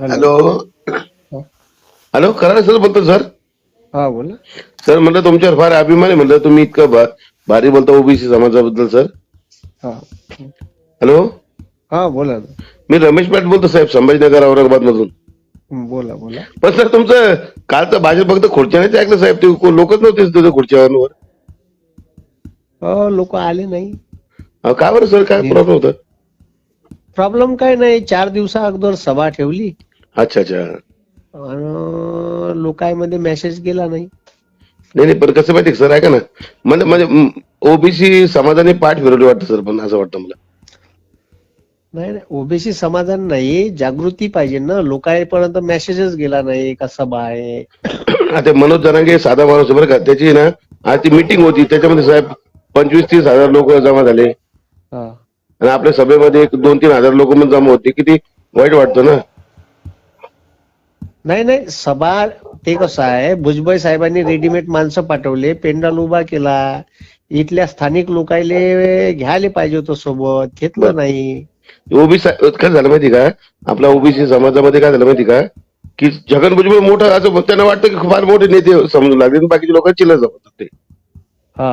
Hello. Hello. Karade sir बोलतो sir. हा बोला. सर म्हणलं तुमच्यावर फार अभिमान आहे म्हणलं तुम्ही इतकं भा- भारी बोलता ओबीसी समाजाबद्दल सर. हा. हॅलो. हा बोला ना. मी रमेश पाटील बोलतो साहेब संभाजीनगर औरंगाबाद मधून बोला बोला. पण सर तुमचं कालचं भाजप फक्त खुर्च्यानेच ऐकलं साहेब. ते को- लोकच नव्हते तुझं खुर्च्यावर. हो लोक आले नाही. अहो, का बरं सर? काय प्रॉब्लेम होता? प्रॉब्लेम काय नाही. चार दिवसा अगोदर सभा ठेवली. अच्छा अच्छा. आणि लोकांमध्ये मेसेज गेला नाही. नाही नाही पण कसं माहिती सर ऐका ना. म्हणजे म्हणजे ओबीसी समाजाने पाठ फिरवली वाटतं सर पण असं वाटतं मला. नाही नाही ओबीसी समाधान नाही जागृती पाहिजे ना. लोकांपर्यंत मेसेजच गेला नाही का सभा आहे. आता मनोज जरांगे साधा माणूस आहे बरं का. त्याची ना आज ती मिटिंग होती. त्याच्यामध्ये साहेब पंचवीस तीस हजार लोक जमा झाले. हा. आणि आपल्या सभेमध्ये एक दोन तीन हजार लोक पण जमा होते. किती वाईट वाटतं ना. नाही नाही सभा ते कसं आहे भुजबळ साहेबांनी रेडीमेड माणसं पाठवले पेंडाल उभा केला इथल्या स्थानिक लोकायले घ्यायला पाहिजे होतं सोबत घेतलं नाही. ओबीसी काय झालं माहिती का? आपला ओबीसी समाजामध्ये काय झालं माहिती का? की छगन भुजबळ मोठं असं त्यांना वाटतं की फार मोठे नेते समजू लागले बाकीचे लोक चिल्लर जमतात ते हा.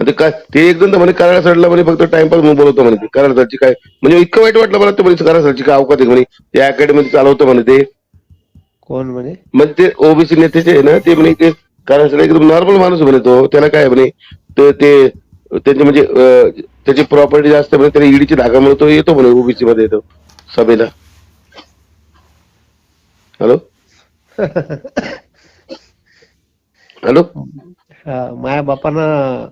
आणि ते काय ते एक जण तर म्हणे कराड साईडला म्हणे फक्त टाइमपास म्हणून बोलवतो म्हणे. कराड साईडची काय म्हणजे इतकं वाईट वाटलं मला ते म्हणे कराड साईडची काय अवकात आहे म्हणे. ते अकॅडमी चालवतं म्हणे ते. कोण म्हणे? म्हणजे ते ओबीसी नेते जे आहे ना ते म्हणे ते कारण एकदम नॉर्मल माणूस म्हणे तो. त्याला काय म्हणे तर ते त्याचे म्हणजे त्याची प्रॉपर्टी जास्त म्हणे त्याला ईडीची धागा म्हणून तो येतो म्हणे ओबीसी मध्ये येतो सभेला. हॅलो हॅलो माझ्या बापानं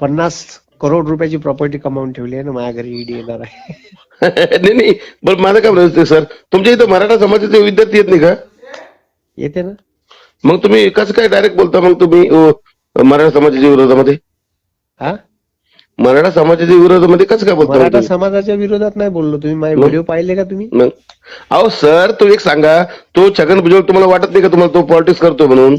पन्नास करोड रुपयाची प्रॉपर्टी कमावून ठेवली आहे ना माझ्या घरी ईडी येणार आहे. नाही नाही पण माझं काय म्हणायचं सर? तुमच्या इथं मराठा समाजाचे विद्यार्थी येत नाही का? येते ना. मग तुम्ही कसं काय डायरेक्ट बोलता? मग तुम्ही अं, मराठा समाजाच्या विरोधामध्ये? हा? मराठा समाजाच्या विरोधामध्ये कसं काय बोलता मग मराठा तुम्ही? समाजाच्या विरोधात नाही बोललो तुम्ही. माझे? व्हिडिओ पाहिले का तुम्ही? मग? अहो सर तो एक सांगा. तो छगन भुजबळ तुम्हाला वाटत नाही का तुम्हाला तो पॉलिटिक्स करतो म्हणून?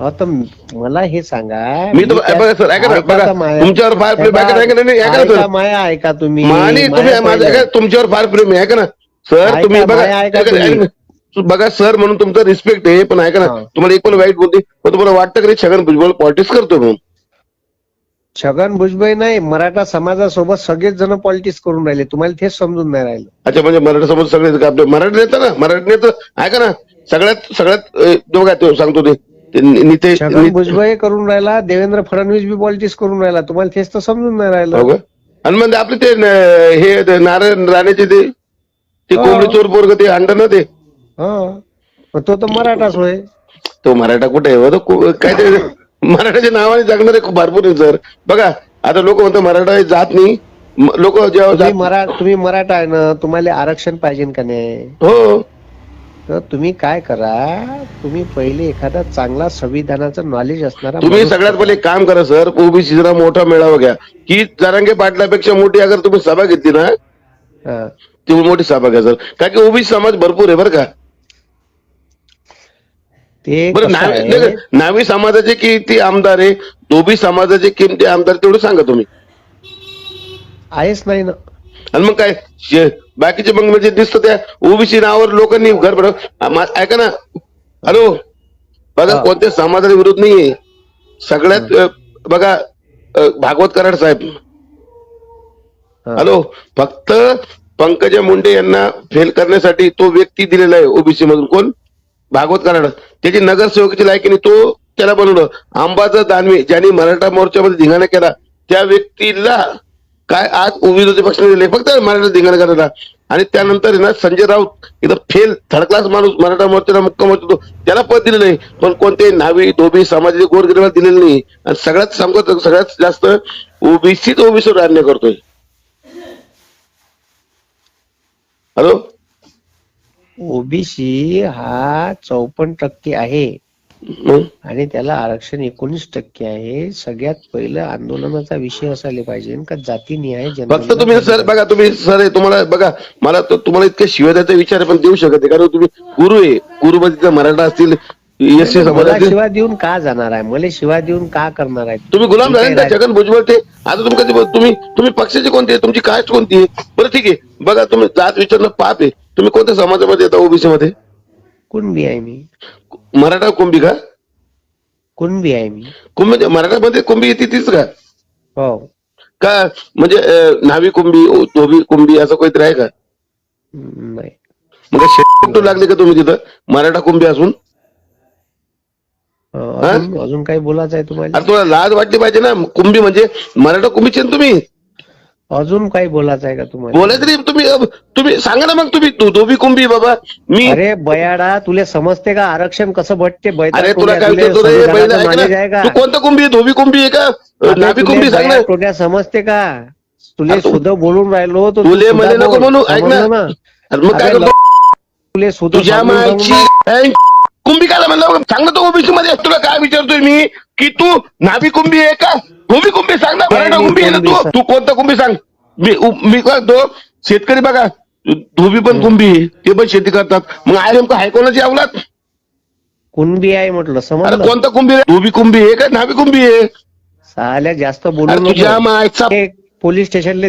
मला हे सांगा. मी तर त्या- बघा सर ऐका ना ऐका बघा. तर माया- तुमच्यावर फार प्रेम ऐका ना, ऐका ना, नाही, ऐका ना ऐका सर माया ऐका तुम्ही. आणि तुम्ही माया माझं पहिले. ऐका तुमच्यावर फार प्रेम आहे ऐका ना. सर ऐका, तुम्ही बघा माया ऐका ऐका- तुम्ही. ऐका. बघा सर म्हणून तुमचा रिस्पेक्ट आहे पण ऐका ना हा. तुम्हाला एक पण वाईट बोलते पण तुम्हाला वाटतं की छगन भुजबळ पॉलिटिक्स करतो म्हणून छगन भुजबळ नाही मराठा समाजासोबत सगळेच जण पॉलिटिक्स करून राहिले तुम्हाला तेच समजून नाही राहिलं अच्छा म्हणजे मराठा समाज सगळे आपले मराठी नेता ना मराठी नेता ऐका ना सगळ्यात सगळ्यात अं, तो काय तो सांगतो ते ते नि- नितेश छगन नि- भुजबळ करून राहिला देवेंद्र फडणवीस बी पॉलिटिक्स करून राहिला तुम्हाला तेच तर समजून नाही हो राहिलं का? आणि म्हणजे आपले ते न- हे ते नारायण राणेचे ते ते हो. कोंबडी चोर पोरग ते अंड ना ते हा. तो तर मराठाच होय. तो मराठा कुठे आहे? हो? तो काय ते मराठाच्या नावाने जगणारे खूप भरपूर आहे सर. बघा आता लोक म्हणतात मराठा जात नाही. लोक जेव्हा तुम्ही जात मरा तुम्ही मराठा आहे ना तुम्हाला आरक्षण पाहिजे का नाही? हो. तर तुम्ही काय करा तुम्ही पहिले एखादा चांगला संविधानाचं नॉलेज असणारा तुम्ही सगळ्यात पहिले काम करा सर. ओबीसी जरा मोठा मेळावा घ्या. की जरांगे पाटलापेक्षा मोठी अगर तुम्ही सभा घेतली ना हा. ती मोठी सभा घ्या सर. कारण की ओबीसी समाज भरपूर आहे बरं का. ते नावी समाजाचे किती आमदार आहे? ओबी समाजाचे किती आमदार तेवढं सांगा तुम्ही. आहेच नाही ना. आणि मग काय? बाकीचे मग म्हणजे दिसतं त्या ओबीसी नावावर लोकांनी घर भर मा- ऐका ना. हॅलो? बघा. कोणत्या समाजाला विरोध नाहीये. सगळ्यात बघा भागवत कराड साहेब. हॅलो? फक्त पंकजा मुंडे यांना फेल करण्यासाठी तो व्यक्ती दिलेला आहे ओबीसी मधून. कोण? भागवत कराड त्याची नगरसेवकाची लायकीने तो त्याला बनवलं. अंबाचा दानवे ज्यांनी मराठा मोर्चामध्ये धिंगाणा केला त्या व्यक्तीला काय आज विरोधी पक्षाने दिले फक्त मराठा धिंगाणा करायला. आणि त्यानंतर आहे ना संजय राऊत एकदम फेल थर्ड क्लास माणूस मराठा मोर्चाला मुक्काम होतो त्याला पद दिलेलं नाही पण कोणते नावी धोबी समाजाचे गोरगरिबाला दिलेलं नाही. आणि सगळ्यात सांगतो सगळ्यात जास्त ओबीसीच ओबीसीवर अन्याय करतोय. हॅलो? ओबीसी हा चौपन्न टक्के आहे? आणि त्याला आरक्षण एकोणीस टक्के आहे. सगळ्यात पहिलं आंदोलनाचा विषय असायला पाहिजे. का जातीनिहाय फक्त जनगणना तुम्ही सर बघा तुम्ही सर तुम्हाला बघा मला तो- तुम्हाला इतके शिवाय द्यायचा विचार पण देऊ शकत नाही. कारण तुम्ही गुरु आहे. गुरु मध्ये मराठा असतील मला शिवा देऊन का जाणार आहे? मला शिवा देऊन का करणार आहे? तुम्ही गुलाम झाले छगन भुजबळ ते. आता तुम्ही कधी तुम्ही तुम्ही पक्षाचे कोणते आहे? तुमची कास्ट कोणती आहे? बरं ठीक आहे. बघा तुम्ही जात विचारणं पाप आहे. तुम्ही कोणत्या समाजामध्ये येता ओबीसी मध्ये कुणबी आहे मी. मराठा कुंभी का? कुणबी आहे मी. कुंभी मराठामध्ये कुंभी येते तीच का? हो. का? म्हणजे न्हावी कुंभी धोबी कुंभी असं काहीतरी आहे का? नाही. मग शेतू लागले का तुम्ही तिथं? मराठा कुंभी असून? अजून काही बोलायचं आहे तुम्हाला? अरे तुला लाज वाटली पाहिजे ना. कुंभी म्हणजे मराठा कुंभीचे तुम्ही? अजून काही बोलायचं आहे का तुम्हाला? बोलायचं नाही तुम्ही तुम्ही सांगा ना मग तुम्ही धो- धोबी कुंभी बाबा मी अरे बयाडा तुला समजते का आरक्षण कसं भेटते? अरे तुला काय तू कोणतं कुंभी धोबी कुंभी आहे का? नाभी कुंभी सांग समजते का? तुले तू- सुद्धा बोलून राहिलो तू तुले मला नको बोल. ऐक ना. मग काय तुले सुद्धा तुझ्या समजून मायची सांगू ऐक, कुंभी काला म्हणलं सांग तो ओबीसी मध्ये तुला काय विचारतोय मी? की तू नाभी कुंभी आहे का? धोबी कुंभी सांग ना मराठा कुंभी आहे ना कुंभी तू. तू कोणता कुंभी सांग? मी मी तो शेतकरी बघा धोबी पण कुंभी ते पण शेती करतात. मग आहे नेमकं आहे कोणाची अवलाद? कुणबी आहे म्हटलं अरे समजलं कोणता कुंभी आहे? धोबी कुंभी आहे का नाभी कुंभी आहे? साल्या जास्त बोलू तुझ्या नको. मायचा पोलीस स्टेशनला